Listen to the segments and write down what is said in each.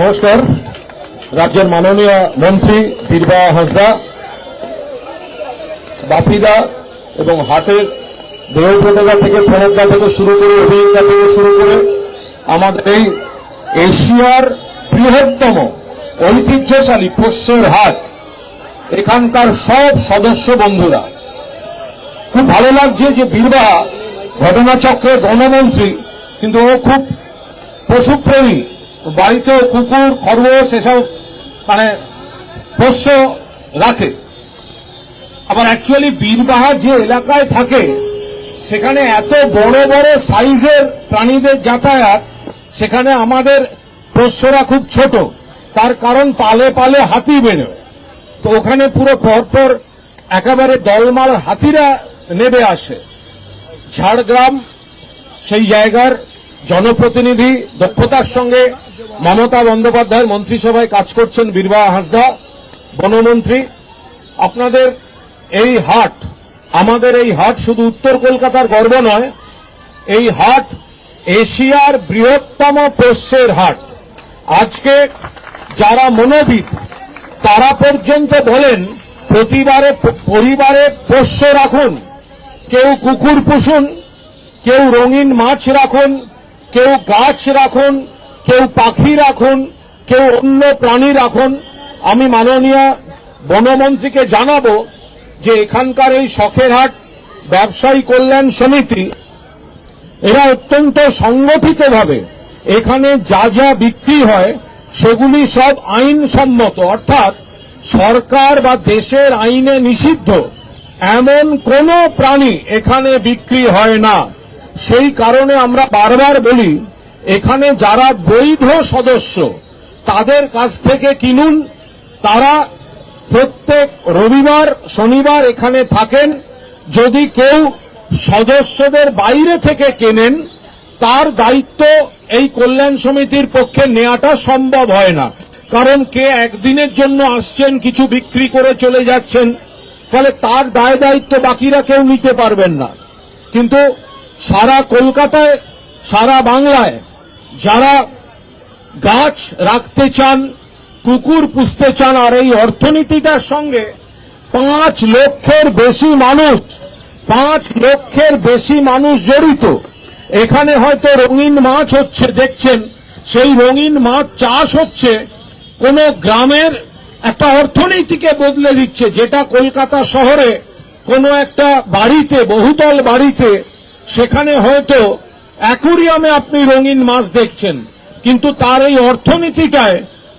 নমস্কার। রাজ্যের মাননীয় মন্ত্রী বীরবা হাসদা বাপিদা এবং হাটের দেহপ্রদাদা থেকে প্রণবদা থেকে শুরু করে অভিজ্ঞতা থেকে শুরু করে আমাদের এই এশিয়ার বৃহত্তম ঐতিহ্যশালী পোষ্যের হাট, এখানকার সব সদস্য বন্ধুরা। খুব ভালো লাগছে যে বীরবা ঘটনাচক্রের গণমন্ত্রী, কিন্তু ও খুব পশুপ্রেমী বাড়িতেও কুকুর, খরগোশ এসব মানে পোষ্য রাখে। আবার অ্যাকচুয়ালি বীরবাহা যে এলাকায় থাকে, সেখানে এত বড় বড় সাইজের প্রাণীদের যাতায়াত, সেখানে আমাদের পোষ্যরা খুব ছোট। তার কারণ পালে পালে হাতি বেরোয়। তো ওখানে পুরো পরপর একেবারে দলমাল হাতিরা নেবে আসে। ঝাড়গ্রাম, সেই জায়গার জনপ্রতিনিধি দক্ষতার সঙ্গে মমতা বন্দ্যোপাধ্যায়ের মন্ত্রিসভায় কাজ করছেন বীরবা হাসদা, বনমন্ত্রী। আপনাদের এই হাট, আমাদের এই হাট শুধু উত্তর কলকাতার গর্ব নয়, এই হাট এশিয়ার বৃহত্তম পোষ্যের হাট। আজকে যারা মনোবিদ, তারা পর্যন্ত বলেন, প্রতিবারে পরিবারে পোষ্য রাখুন, কেউ কুকুর পুষুন, কেউ রঙিন মাছ রাখুন কেউ গাছ রাখুন, কেউ পাখি রাখুন, কেউ অন্য প্রাণী রাখুন। আমি মাননীয় বনমন্ত্রীকে জানাব যে এখানকার এই শখের হাট, ব্যবসায়ী কল্যাণ সমিতি, এরা অত্যন্ত সংগঠিতভাবে এখানে যা যা বিক্রি হয়, সেগুলি সব আইনসম্মত। অর্থাৎ সরকার বা দেশের আইনে নিষিদ্ধ। এমন কোন প্রাণী এখানে বিক্রি হয় না। সেই কারণে আমরা বারবার বলি, এখানে যারা বৈধ সদস্য, তাদের কাছ থেকে কিনুন। তারা প্রত্যেক রবিবার, শনিবার এখানে থাকেন। যদি কেউ সদস্যদের বাইরে থেকে কেনেন, তার দায়িত্ব এই কল্যাণ সমিতির পক্ষে নেওয়াটা সম্ভব হয় না। কারণ কে একদিনের জন্য আসছেন, কিছু বিক্রি করে চলে যাচ্ছেন, ফলে তার দায় দায়িত্ব বাকিরা কেউ নিতে পারবেন না। কিন্তু সারা কলকাতায়, সারা বাংলায় যারা গাছ রাখতে চান, কুকুর পুষতে চান, আর এই অর্থনীতিটার সঙ্গে পাঁচ লক্ষের বেশি মানুষ, পাঁচ লক্ষের বেশি মানুষ জড়িত। এখানে হয়তো রঙিন মাছ হচ্ছে, দেখছেন, সেই রঙিন মাছ চাষ হচ্ছে, কোন গ্রামের একটা অর্থনীতিকে বদলে দিচ্ছে, যেটা কলকাতা শহরে কোনো একটা বাড়িতে, বহুতল বাড়িতে সেখানে হয়তো অ্যাকুরিয়ামে আপনি রঙিন মাছ দেখছেন, কিন্তু তার এই অর্থনীতিটায়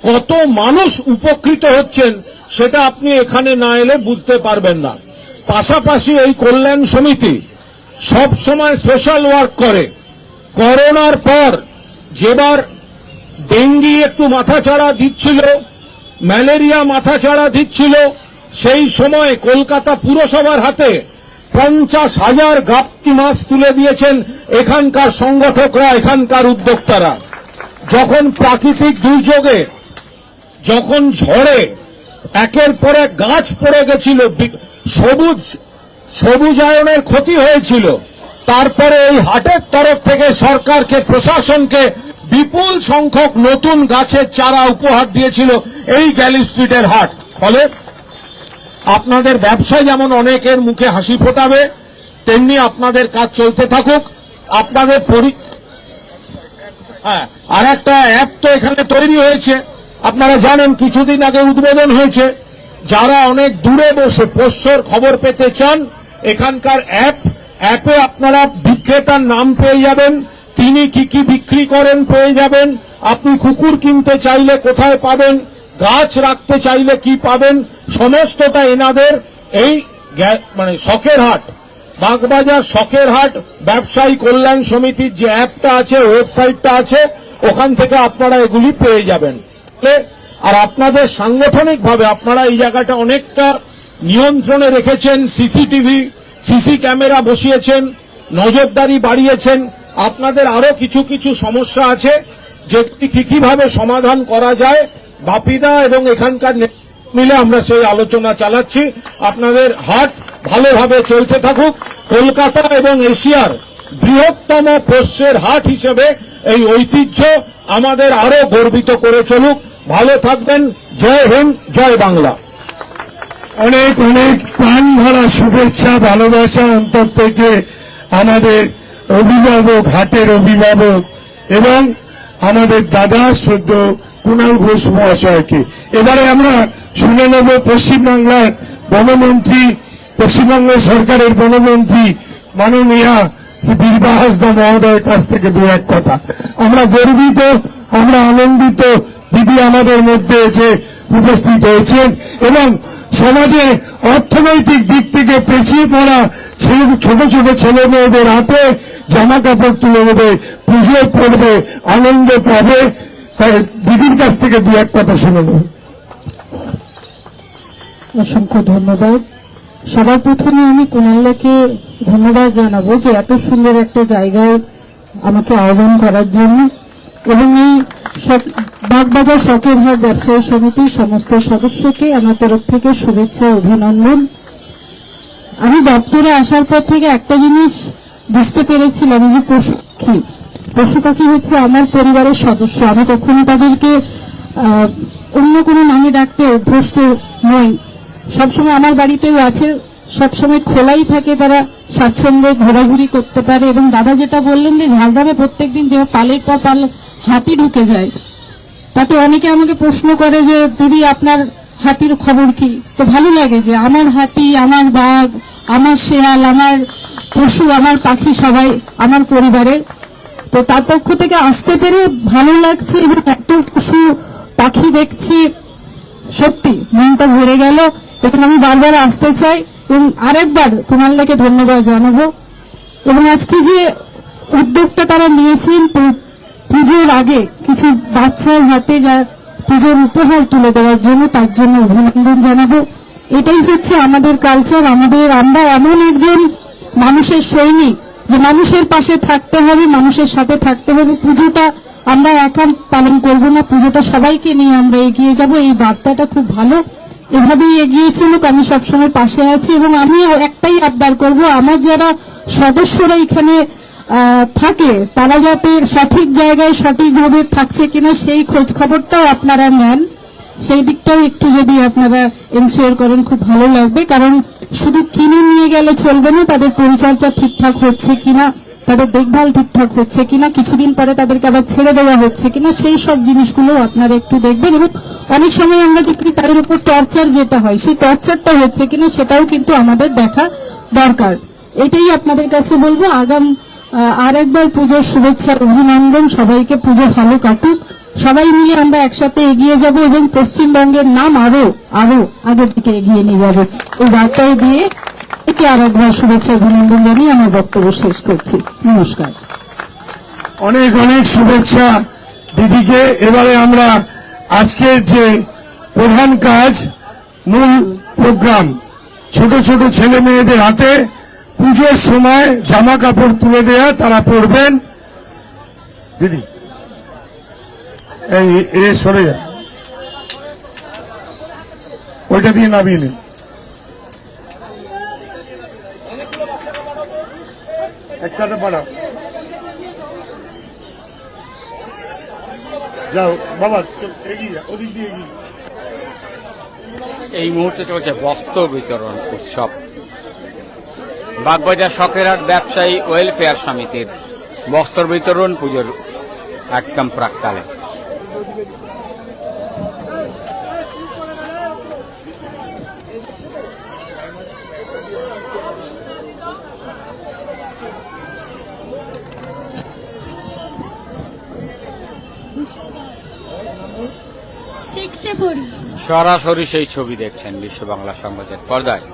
কত মানুষ উপকৃত হচ্ছেন সেটা আপনি এখানে না এলে বুঝতে পারবেন না। পাশাপাশি এই কল্যাণ সমিতি সব সময় সোশ্যাল ওয়ার্ক করে। করোনার পর যেবার ডেঙ্গি একটু মাথাচাড়া দিচ্ছিল, ম্যালেরিয়া মাথাচাড়া দিচ্ছিল, সেই সময় কলকাতা পুরসভার হাতে পঞ্চাশ হাজার গাপ্তি মাছ তুলে দিয়েছেন এখানকার সংগঠকরা, এখানকার উদ্যোক্তারা। যখন প্রাকৃতিক দুর্যোগে, যখন ঝড়ে, একের পর এক গাছ পড়ে গেছিল সবুজ সবুজায়নের ক্ষতি হয়েছিল। তারপরে এই হাটের তরফ থেকে সরকারকে, প্রশাসনকে বিপুল সংখ্যক নতুন গাছের চারা উপহার দিয়েছিল এই গ্যালি স্ট্রিটের হাট। ফলে আপনাদের ব্যবসা যেমন অনেকের মুখে হাসি ফোটাবে, তেমনি আপনাদের কাজ চলতে থাকুক। আপনাদের পরি হ্যাঁ আর একটা অ্যাপ তো এখানে তৈরি হয়েছে। আপনারা জানেন, কিছুদিন আগে উদ্বোধন হয়েছে। যারা অনেক দূরে বসে পোষ্যর খবর পেতে চান, এখানকার অ্যাপ অ্যাপে আপনারা বিক্রেতার নাম পেয়ে যাবেন, তিনি কি কি বিক্রি করেন পেয়ে যাবেন, আপনি কুকুর কিনতে চাইলে কোথায় পাবেন গাছ রাখতে চাইলে কি পাবেন? সমস্তটা এনাদের এই মানে শখের হাট, বাগবাজার শখের হাট, ব্যবসায়ী কল্যাণ সমিতির যে অ্যাপটা আছে, ওয়েবসাইটটা আছে, ওখান থেকে আপনারা এগুলি পেয়ে যাবেন। আর আপনাদের সাংগঠনিক ভাবে আপনারা এই জায়গাটা অনেকটা নিয়ন্ত্রণে রেখেছেন, সিসিটিভি, সিসি ক্যামেরা বসিয়েছেন, নজরদারি বাড়িয়েছেন। আপনাদের আরও কিছু কিছু সমস্যা আছে, যেগুলি কি কীভাবে সমাধান করা যায় বাপিদা এবং এখানকার মিলে আমরা সেই আলোচনা চালাচ্ছি। আপনাদের হাট ভালোভাবে চলতে থাকুক। কলকাতা এবং এশিয়ার বৃহত্তম পোষ্যের হাট হিসেবে এই ঐতিহ্য আমাদের আরও গর্বিত করে চলুক। ভালো থাকবেন। জয় হিন্দ, জয় বাংলা। অনেক অনেক প্রাণ ভরা শুভেচ্ছা, ভালোবাসা অন্তর থেকে আমাদের অভিভাবক, হাটের অভিভাবক এবং আমাদের দাদা শ্রদ্ধ কুণাল ঘোষ মহাশয়কে। এবারে আমরা শুনে নেব পশ্চিমবাংলার বনমন্ত্রী, পশ্চিমবঙ্গ সরকারের বনমন্ত্রী মাননীয়া বীরবা হাসদা মহোদয়ের কাছ থেকে দু এক কথা। আমরা গর্বিত, আমরা আনন্দিত দিদি আমাদের মধ্যে এসে উপস্থিত হয়েছেন এবং সমাজে অর্থনৈতিক দিক থেকে পেছিয়ে পড়া ছোট ছোট ছেলে মেয়েদের হাতে জামা কাপড় তুলে দেবে, পুজো পড়বে, আনন্দ পাবে। দিদির কাছ থেকে দু এক কথা শুনে নেব অসংখ্য ধন্যবাদ। সবার প্রথমে আমি কুণাল্লাকে ধন্যবাদ জানাব যে এত সুন্দর একটা জায়গায় আমাকে আহ্বান করার জন্য এবং এই বাগবাজার শখের হাট ব্যবসায়ী সমিতির সমস্ত সদস্যকে আমার তরফ থেকে শুভেচ্ছা অভিনন্দন। আমি দপ্তরে আসার পর থেকে একটা জিনিস বুঝতে পেরেছিলাম যে পশু পাখি পশু পাখি হচ্ছে আমার পরিবারের সদস্য। আমি কখনো তাদেরকে অন্য কোনো নামে ডাকতে অভ্যস্ত নই। সবসময় আমার বাড়িতেও আছে সবসময় খোলাই থাকে, তারা স্বাচ্ছন্দ্যে ঘোরাঘুরি করতে পারে এবং দাদা যেটা বললেন যে ঝাড়গ্রামে প্রত্যেকদিন যে পালের পর পাল হাতি ঢুকে যায়, তাতে অনেকে আমাকে প্রশ্ন করে যে, দিদি, আপনার হাতির খবর কি? তো ভালো লাগে যে আমার হাতি, আমার বাঘ, আমার শেয়াল, আমার পশু, আমার পাখি সবাই আমার পরিবারের তো তার পক্ষ থেকে আসতে পেরে ভালো লাগছে এবং এত পশু, পাখি দেখছি। সত্যি, মনটা ভরে গেল। এবং আমি বারবার আসতে চাই। এবং আরেকবার কুমাল্লাকে ধন্যবাদ জানাব। এবং আজকে যে উদ্যোগটা তারা নিয়েছেন পুজোর আগে কিছু বাচ্চার হাতে যা পুজোর উপহার তুলে দেওয়ার জন্য তার জন্য অভিনন্দন জানাব। এটাই হচ্ছে আমাদের কালচার আমাদের আমরা এমন একজন মানুষের সৈনিক যে মানুষের পাশে থাকতে হবে, মানুষের সাথে থাকতে হবে। পুজোটা আমরা একা পালন করব না, পুজোটা সবাইকে নিয়ে আমরা এগিয়ে যাব। এই বার্তাটা খুব ভালো। এভাবেই এগিয়ে চলুক, আমি সবসময় পাশে আছি এবং আমি একটাই আবদার করব, আমার যারা সদস্যরা এখানে থাকে, তারা যাতে সঠিক জায়গায় সঠিকভাবে থাকছে কিনা সেই খোঁজ খবরটাও আপনারা নেন। সেই দিকটাও একটু যদি আপনারা এনশিওর করেন, খুব ভালো লাগবে, কারণ শুধু কিনে নিয়ে গেলে চলবে না, তাদের পরিচর্যা ঠিকঠাক হচ্ছে কিনা তাদের দেখভাল ঠিকঠাক হচ্ছে কিনা, কিছুদিন পরে তাদেরকে আবার ছেড়ে দেওয়া হচ্ছে কিনা, সেই সব জিনিসগুলো আপনারা একটু দেখবেন। এবং অনেক সময় আমরা দেখি তাদের উপর টর্চার যেটা হয়, সেই টর্চারটা হচ্ছে কিনা সেটাও কিন্তু আমাদের দেখা দরকার। এটাই আপনাদের কাছে বলব। আগাম আর একবার পুজোর শুভেচ্ছা, অভিনন্দন। সবাইকে পুজো ভালো কাটুক। সবাই মিলে আমরা একসাথে এগিয়ে যাব এবং পশ্চিমবঙ্গের নাম আরও আরও আগের দিকে এগিয়ে নিয়ে যাব। এই বার্তায় দিয়ে একে আর একবার শুভেচ্ছা অভিনন্দন জানিয়ে আমার বক্তব্য শেষ করছি। নমস্কার। অনেক অনেক শুভেচ্ছা দিদিকে। এবারে আমরা আজকের যে প্রধান কাজ, মূল প্রোগ্রাম, ছোট ছোট ছেলে মেয়েদের হাতে পুজোর সময় জামা কাপড় তুলে দেয়া তারা পড়বেন। দিদি, এই সরে যা। ওইটা দিয়ে নামিয়ে নিন একসাথে পাঠাও। যাও, বাবা এই মুহূর্তে চলছে বস্ত্র বিতরণ উৎসব। বাগবাজার শখেরহাট ব্যবসায়ী ওয়েলফেয়ার সমিতির বস্ত্র বিতরণ পুজোর একদম প্রাককালে। সরাসরি সেই ছবি দেখছেন বিশ্ব বাংলা সংবাদের পর্দায়।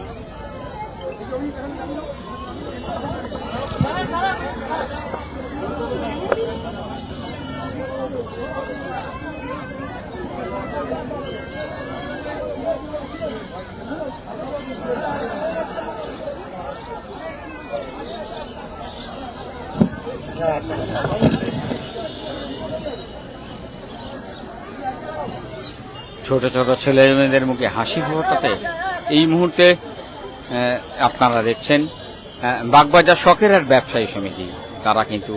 ছোট ছোট ছেলে মেয়েদের মুখে হাসি ফোটাতে এই মুহূর্তে আপনারা দেখছেন বাগবাজার শখের আর ব্যবসায়ী সমিতি। তারা কিন্তু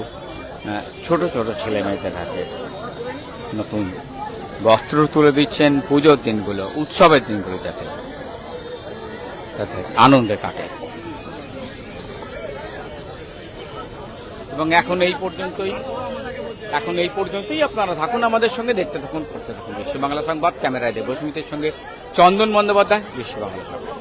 ছোট ছোট ছেলে মেয়েদের হাতে নতুন বস্ত্র তুলে দিচ্ছেন, পুজোর দিনগুলো, উৎসবের দিনগুলো যাতে তাতে আনন্দে কাটে। এবং এখন এই পর্যন্তই। এখন এই পর্যন্তই। আপনারা থাকুন আমাদের সঙ্গে, দেখতে থাকুন করতে থাকুন। বিশ্ব বাংলা সংবাদ, ক্যামেরায় দেবস্মিতের সঙ্গে চন্দন বন্দ্যোপাধ্যায় বিশ্ব বাংলা সংবাদ।